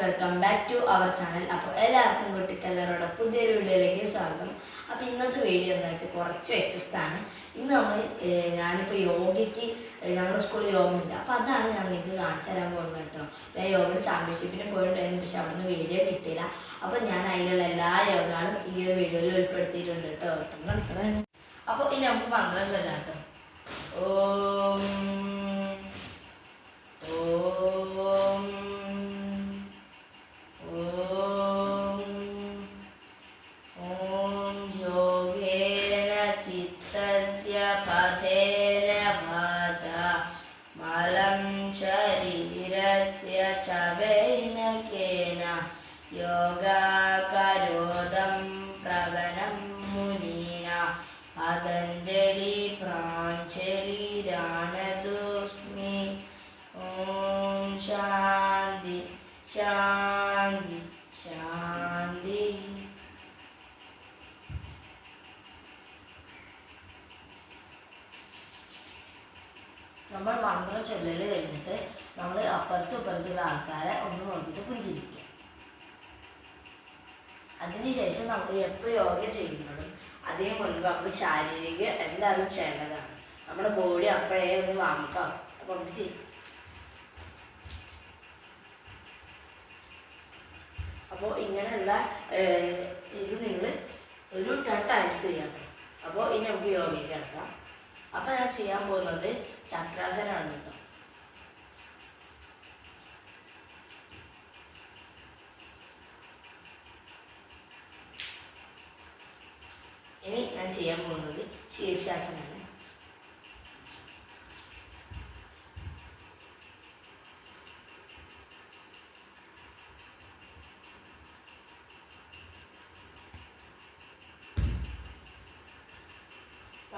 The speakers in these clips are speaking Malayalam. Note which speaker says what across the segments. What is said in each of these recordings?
Speaker 1: Welcome back to our channel അപ്പോൾ എല്ലാവർക്കും കുട്ടിക്കല്ലറോടെ പുതിയൊരു വീഡിയോയിലേക്ക് സ്വാഗതം. അപ്പോൾ ഇന്നത്തെ വീഡിയോ എന്ന് വെച്ചാൽ കുറച്ച് വ്യത്യസ്തമാണ്. ഇന്ന് നമ്മൾ ഞാനിപ്പോൾ യോഗയ്ക്ക് ഞങ്ങളുടെ സ്കൂളിൽ യോഗ ഉണ്ട് അപ്പോൾ അതാണ് ഞാൻ നിങ്ങൾക്ക് കാണിച്ചു തരാൻ പോകുന്നത് കേട്ടോ. ഞാൻ യോഗയുടെ ചാമ്പ്യൻഷിപ്പിന് പോയിട്ടുണ്ടായിരുന്നു പക്ഷെ അവിടുന്ന് വീഡിയോ കിട്ടിയില്ല. അപ്പോൾ ഞാൻ അതിലുള്ള എല്ലാ യോഗകളും ഈ ഒരു വീഡിയോയിൽ ഉൾപ്പെടുത്തിയിട്ടുണ്ട് കേട്ടോ. അപ്പോൾ ഇനി നമുക്ക് മന്ത്രം ചൊല്ലാം കേട്ടോ. ഓം പ്രാഞ്ജലിരാണദോസ്മി ഓം ശാന്തി ശാന്തി ശാന്തി. നമ്മൾ മന്ത്രം ചൊല്ലൽ കഴിഞ്ഞിട്ട് നമ്മൾ അപ്പുറത്തും ഇപ്പുറത്തുള്ള ആൾക്കാരെ ഒന്ന് നോക്കിയിട്ട് പുഞ്ചിരിക്കുക. അതിനുശേഷം നമ്മൾ എപ്പോൾ യോഗ ചെയ്യുമ്പോഴും അതേപോലെ മുൻപ് നമ്മൾ ശാരീരിക എന്തായാലും ചെയ്യേണ്ടതാണ്. നമ്മുടെ ബോഡി അപ്പോഴേ ഒന്ന് വാങ്ങിക്കാം. അപ്പോൾ നമുക്ക് ചെയ്യാം. അപ്പോൾ ഇങ്ങനെയുള്ള ഇത് നിങ്ങൾ ഒരു ടെൻ ടൈംസ് ചെയ്യാം. അപ്പോൾ ഇനി നമുക്ക് യോഗയ്ക്ക് കിടക്കാം. അപ്പോൾ ഞാൻ ചെയ്യാൻ പോകുന്നത് ചക്രാസനമാണ് കേട്ടോ. ഇനി ഞാൻ ചെയ്യാൻ പോകുന്നത് ശീർഷാസനാണ്.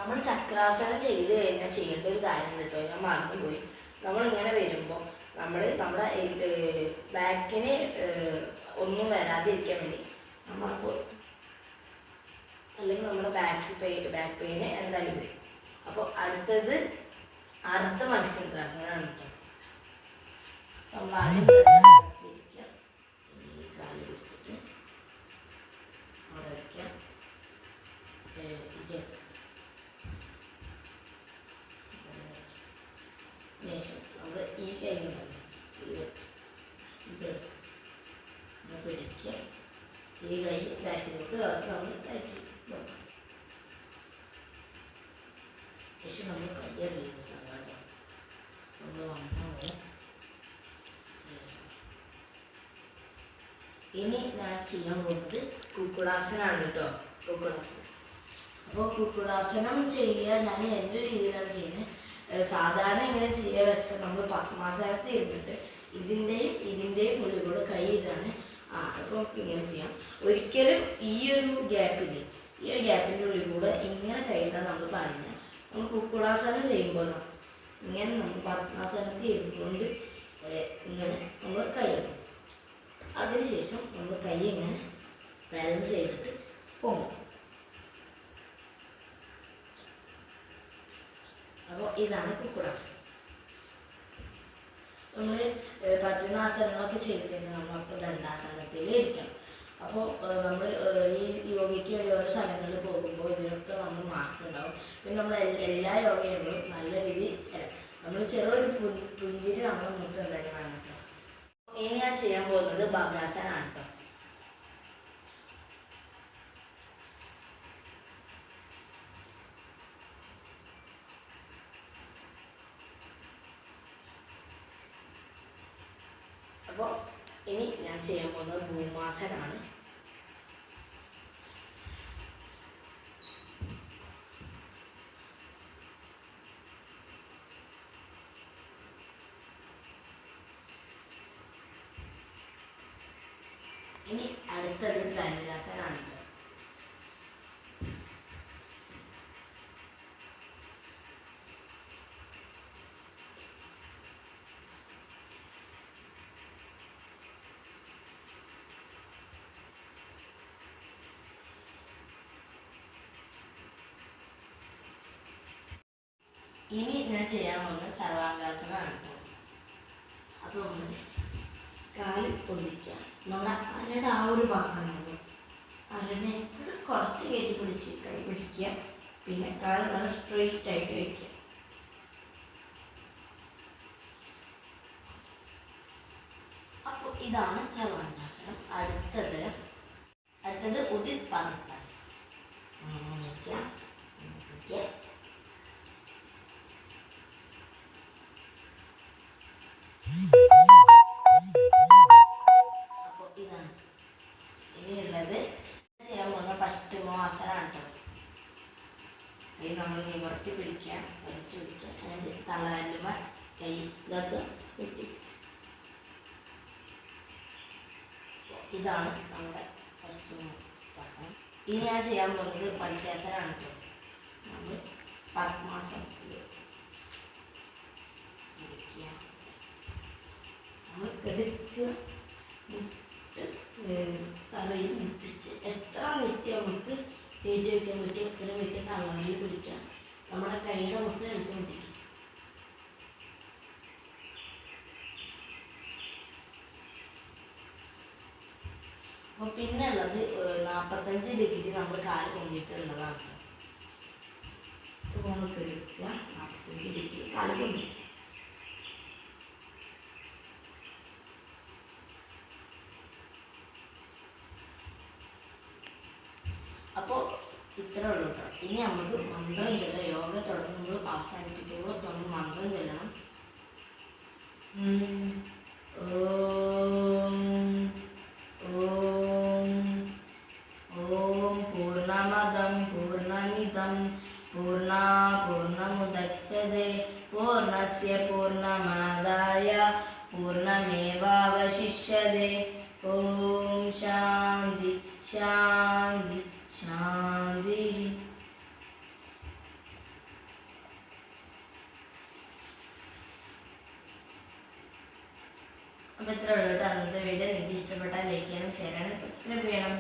Speaker 1: നമ്മൾ ചക്രാസനം ചെയ്ത് കഴിഞ്ഞാൽ ചെയ്യേണ്ട ഒരു കാര്യം കേട്ടോ ഞാൻ മറന്നുപോയി നമ്മൾ ഇങ്ങനെ വരുമ്പോൾ നമ്മൾ നമ്മുടെ ബാക്കിന് ഒന്നും വരാതിരിക്കാൻ വേണ്ടി നമ്മൾ നമ്മളിപ്പോൾ അല്ലെങ്കിൽ നമ്മുടെ ബാക്ക് പെയിൻ ബാക്ക് പെയിന് എന്തായാലും വരും. അപ്പോൾ അടുത്തത് അർത്ഥ മത്സ്യത്രാസനാണ് കേട്ടോ. നമ്മൾ ആദ്യം ഇരിക്കുക ഈ കാൽ പിടിച്ചിട്ട് അവിടെ വയ്ക്കാം ഏഹ് ഇത് ശേഷം നമ്മൾ ഈ കൈ ഉണ്ടല്ലോ ഈ വെച്ച് ഇത് നമ്മൾ പിടിക്കുക ഈ കൈ ബാക്കിലോട്ട് നമ്മൾ ബാക്കി വെക്കാം പക്ഷെ നമ്മൾ കയ്യ റിലീസ് ആകാട്ടോ നമ്മൾ വന്നാൽ ഇനി ഞാൻ ചെയ്യാൻ പോകുന്നത് കുക്കുടാസനാണ് കേട്ടോ കുക്കുടാസനം അപ്പോൾ കുക്കുടാസനം ചെയ്യുക ഞാൻ എന്റെ രീതിയിലാണ് ചെയ്യുന്നത് സാധാരണ ഇങ്ങനെ ചെയ്യാൻ വെച്ചാൽ നമ്മൾ പത്മാസനത്തിൽ ഇരുന്നിട്ട് ഇതിന്റെയും ഇതിന്റെയും ഉള്ളിൽ കൈ ഇതാണ് ആ അപ്പോൾ ഇങ്ങനെ ചെയ്യാം. ഒരിക്കലും ഈ ഒരു ഗ്യാപ്പിൽ ഈ ഒരു ഗ്യാപ്പിന്റെ ഉള്ളിൽ കൂടെ ഇങ്ങനെ കഴിയുന്ന നമ്മൾ പാടില്ല. നമ്മൾ കുക്കുടാസനം ചെയ്യുമ്പോൾ ഇങ്ങനെ നമ്മൾ പത്മാസനത്തിൽ ഇരുന്നുകൊണ്ട് ഇങ്ങനെ നമ്മൾ കൈയിടും അതിനുശേഷം നമ്മൾ കൈ ഇങ്ങനെ ബാലൻസ് ചെയ്തിട്ട് പോകും അപ്പോൾ ഇതാണ് കുക്കുടാസനം. നമ്മൾ പറ്റുന്ന ആസനങ്ങളൊക്കെ ചെയ്ത് കഴിഞ്ഞാൽ നമ്മളപ്പോൾ ദണ്ഡാസനത്തിൽ ഇരിക്കണം. അപ്പോൾ നമ്മൾ ഈ യോഗയ്ക്ക് വേണ്ടി ഓരോ സ്ഥലങ്ങളിൽ പോകുമ്പോൾ ഇതിനൊക്കെ നമ്മൾ മാർക്ക് ഉണ്ടാവും. പിന്നെ നമ്മൾ എല്ലാ യോഗയും നല്ല രീതിയിൽ നമ്മൾ ചെറിയൊരു പുഞ്ചിരി നമ്മൾ മുറ്റം തന്നെ വാങ്ങിക്കണം. ഇനി ഞാൻ ചെയ്യാൻ പോകുന്നത് ബഗാസനാണ് കേട്ടോ അപ്പോൾ ഇനി ഞാൻ ചെയ്യാൻ പോകുന്നത് ഭൂമാസനാണ് ഇനി അടുത്തത് ധനുരാസനാണ് കേട്ടോ ഇനി ഞാൻ ചെയ്യാൻ പോകുന്നത് സർവാംഗാസനമാണ് അപ്പോൾ നമ്മൾ കാൽ പൊന്തിക്കുക നമ്മുടെ അരയുടെ ആ ഒരു ഭാഗം ഉണ്ടാവും അരനെ കുറച്ച് കയറ്റി പിടിച്ച് കൈ പിടിക്കുക. പിന്നെ കാൽ നല്ല സ്ട്രെയിറ്റ് ആയിട്ട് വയ്ക്കുക. അപ്പോൾ ഇതാണ് സർവാംഗാസനം. അടുത്തത് അടുത്തത് ഉദിത് പാദസ്ഥാനം നിൽക്കുക നിവർത്തി പിടിക്കാം വലിച്ചു പിടിക്കാം അതിന്റെ തളരുമ കൈ ഇതൊക്കെ വെച്ച്. ഇതാണ് നമ്മുടെ ഫസ്റ്റ് ഇനി ഞാൻ ചെയ്യാൻ പോകുന്നത് കേട്ടോ. നമ്മൾ പത്മാസം നമ്മൾ കിടക്കുക മുട്ട് മുട്ടിച്ച് എത്ര വെറ്റ് നമുക്ക് കയറ്റി വയ്ക്കാൻ പറ്റുമോ തള്ളയിൽ പിടിക്കാം? നമ്മുടെ കൈയുടെ മുട്ട് എടുത്തുകൊണ്ടിരിക്കും അപ്പൊ പിന്നെ ഉള്ളത് നാൽപ്പത്തഞ്ച് ഡിഗ്രി നമ്മൾ കാൽ പൊങ്ങിയിട്ടുള്ളതാണ് നമുക്ക് നാൽപ്പത്തഞ്ച് ഡിഗ്രി കാൽ പൊങ്ങിക്കുക അപ്പോൾ ഇത്രേ ഉള്ളൂ കേട്ടോ. ഇനി നമുക്ക് മന്ത്രം ചൊല്ലാം യോഗ തുടങ്ങുമ്പോൾ അവസാനിപ്പിക്കുമ്പോൾ നമ്മൾ മന്ത്രം ചൊല്ലണം ഉം. ഓം ഓം ഓം പൂർണമദം പൂർണമിദം പൂർണ പൂർണമുദച്ഛതേ പൂർണസ്യ പൂർണമാദായ പൂർണമേവാവശിഷ്യതേ ഓം ശാന്തി ശാന്തി ശാന്തി അപ്പോൾ ഇത്ര കേട്ടോ അന്നത്തെ വീഡിയോ നിങ്ങൾക്ക് ഇഷ്ടപ്പെട്ടാൽ ലൈക്ക് ചെയ്യണം ഷെയർ ചെയ്യണം. സബ്സ്ക്രൈബ് ചെയ്യണം